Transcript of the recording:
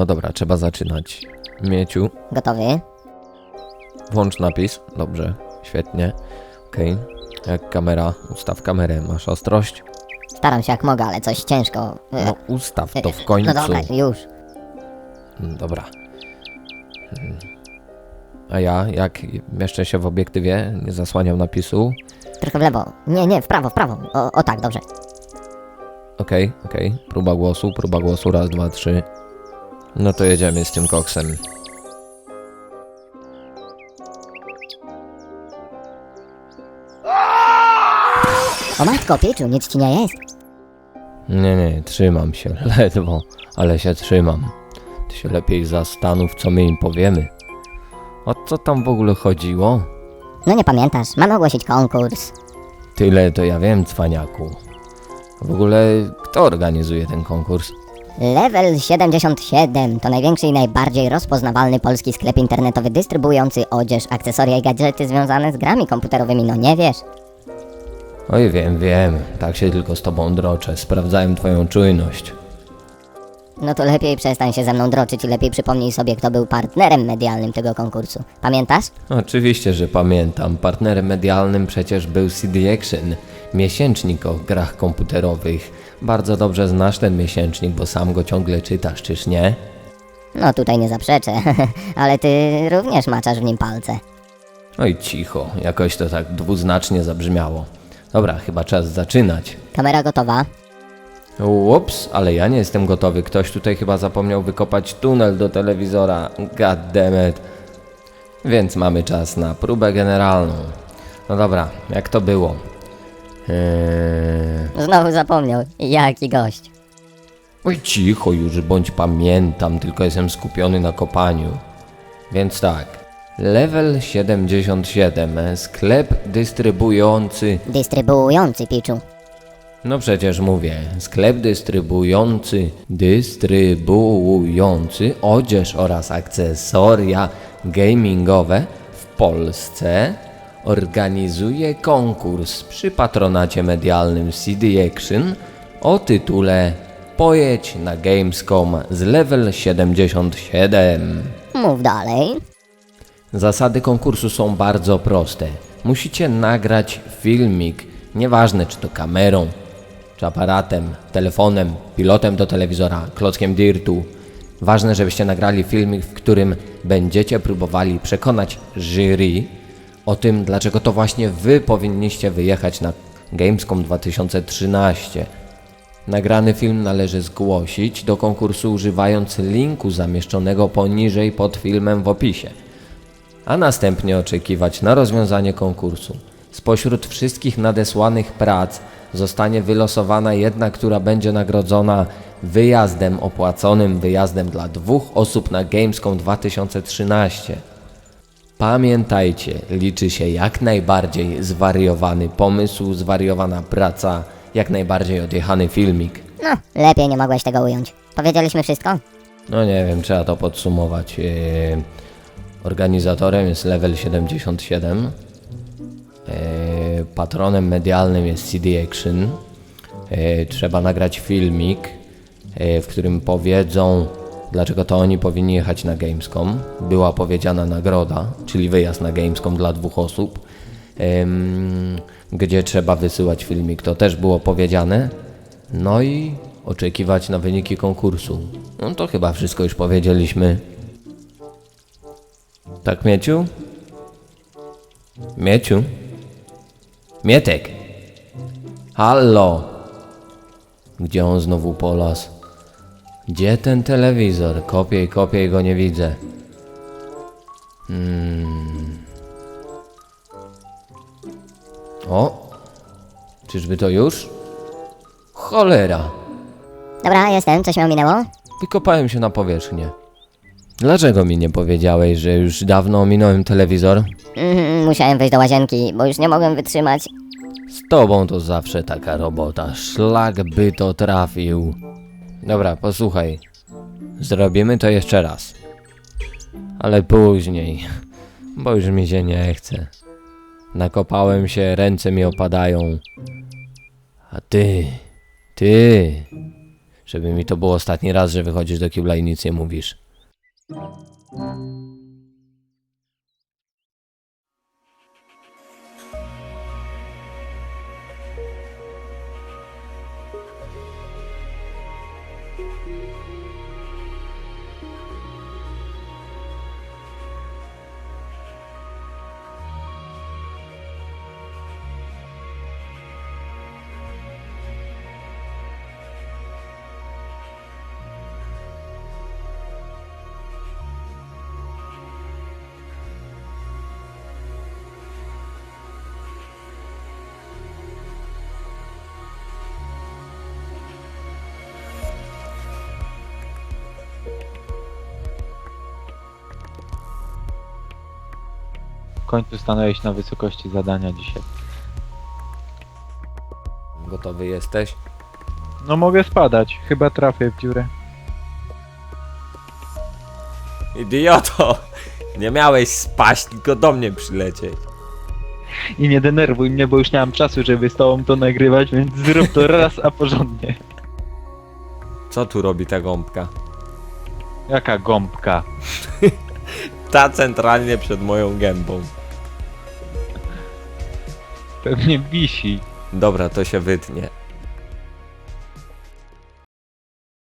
No dobra, trzeba zaczynać. Mieciu, Gotowy? włącz napis. Dobrze, świetnie. Okej. Jak kamera, ustaw kamerę, masz ostrość. Staram się jak mogę, ale coś ciężko. E, No ustaw to w końcu. No dobra, już. Mm, Dobra. Mm. A ja, jak mieszczę się w obiektywie, nie zasłaniam napisu. Trochę w lewo. Nie, nie, w prawo, w prawo. O, o tak, dobrze. Okej, okej. Próba głosu, próba głosu, raz, dwa, trzy. No to jedziemy z tym koksem. O matko, Pieczu, nic ci nie jest? Nie, nie, trzymam się, ledwo, ale się trzymam. Ty się lepiej zastanów, co my im powiemy. O co tam w ogóle chodziło? No nie pamiętasz, mamy ogłosić konkurs. Tyle to ja wiem, cwaniaku. W ogóle, kto organizuje ten konkurs? Level 77 to największy i najbardziej rozpoznawalny polski sklep internetowy dystrybuujący odzież, akcesoria i gadżety związane z grami komputerowymi, no nie wiesz? Oj, wiem, wiem, tak się tylko z tobą droczę, sprawdzałem twoją czujność. No to lepiej przestań się ze mną droczyć i lepiej przypomnij sobie, kto był partnerem medialnym tego konkursu. Pamiętasz? Oczywiście, że pamiętam. Partnerem medialnym przecież był CD Action, miesięcznik o grach komputerowych. Bardzo dobrze znasz ten miesięcznik, bo sam go ciągle czytasz, czyż nie? No tutaj nie zaprzeczę, ale ty również maczasz w nim palce. Oj, cicho, jakoś to tak dwuznacznie zabrzmiało. Dobra, chyba czas zaczynać. Kamera gotowa? Ups, ale ja nie jestem gotowy. Ktoś tutaj chyba zapomniał wykopać tunel do telewizora. God damn it. Więc mamy czas na próbę generalną. No dobra, jak to było? Eee... Znowu zapomniał. Jaki gość. Oj, cicho już, bądź pamiętam, tylko jestem skupiony na kopaniu. Więc tak. Level 77, sklep dystrybuujący Dystrybuujący Piczu. No przecież mówię, sklep dystrybuujący, dystrybuujący odzież oraz akcesoria gamingowe w Polsce organizuje konkurs przy patronacie medialnym CD Action o tytule Pojedź na Gamescom z level 77. Mów dalej. Zasady konkursu są bardzo proste. Musicie nagrać filmik, nieważne czy to kamerą, czy aparatem, telefonem, pilotem do telewizora, klockiem dirtu. Ważne, żebyście nagrali filmik, w którym będziecie próbowali przekonać jury o tym, dlaczego to właśnie wy powinniście wyjechać na Gamescom 2013. Nagrany film należy zgłosić do konkursu używając linku zamieszczonego poniżej pod filmem w opisie a następnie oczekiwać na rozwiązanie konkursu. Spośród wszystkich nadesłanych prac zostanie wylosowana jedna, która będzie nagrodzona wyjazdem opłaconym wyjazdem dla dwóch osób na Gamescom 2013. Pamiętajcie, liczy się jak najbardziej zwariowany pomysł, zwariowana praca, jak najbardziej odjechany filmik. No, lepiej nie mogłeś tego ująć. Powiedzieliśmy wszystko? No nie wiem, trzeba to podsumować. Yy, Organizatorem jest Level 77. Yy, Patronem medialnym jest CD Action. Yy, Trzeba nagrać filmik, yy, w którym powiedzą, dlaczego to oni powinni jechać na Gamescom. Była powiedziana nagroda, czyli wyjazd na Gamescom dla dwóch osób. Ym, Gdzie trzeba wysyłać filmik, to też było powiedziane. No i oczekiwać na wyniki konkursu. No to chyba wszystko już powiedzieliśmy. Tak, Mieciu? Mieciu? Mietek! Hallo! Gdzie on znowu polas? Gdzie ten telewizor? Kopię i kopię i go nie widzę. Hmm. O! Czyżby to już? Cholera! Dobra, jestem, coś mi ominęło? Wykopałem się na powierzchnię. Dlaczego mi nie powiedziałeś, że już dawno ominąłem telewizor? Mhm, musiałem wejść do łazienki, bo już nie mogłem wytrzymać. Z tobą to zawsze taka robota. Szlak by to trafił. Dobra, posłuchaj. Zrobimy to jeszcze raz. Ale później. Bo już mi się nie chce. Nakopałem się, ręce mi opadają. A ty, ty, Żeby mi to było ostatni raz, że wychodzisz do kibla i nic nie mówisz. Końcu stanąłeś na wysokości zadania dzisiaj. Gotowy jesteś? No mogę spadać, chyba trafię w dziurę. Idioto! Nie miałeś spaść, tylko do mnie przylecieć. I nie denerwuj mnie, bo już nie mam czasu, żeby z tobą to nagrywać, więc zrób to raz, a porządnie. Co tu robi ta gąbka? Jaka gąbka. Ta centralnie przed moją gębą. Pewnie wisi. Dobra, to się wytnie.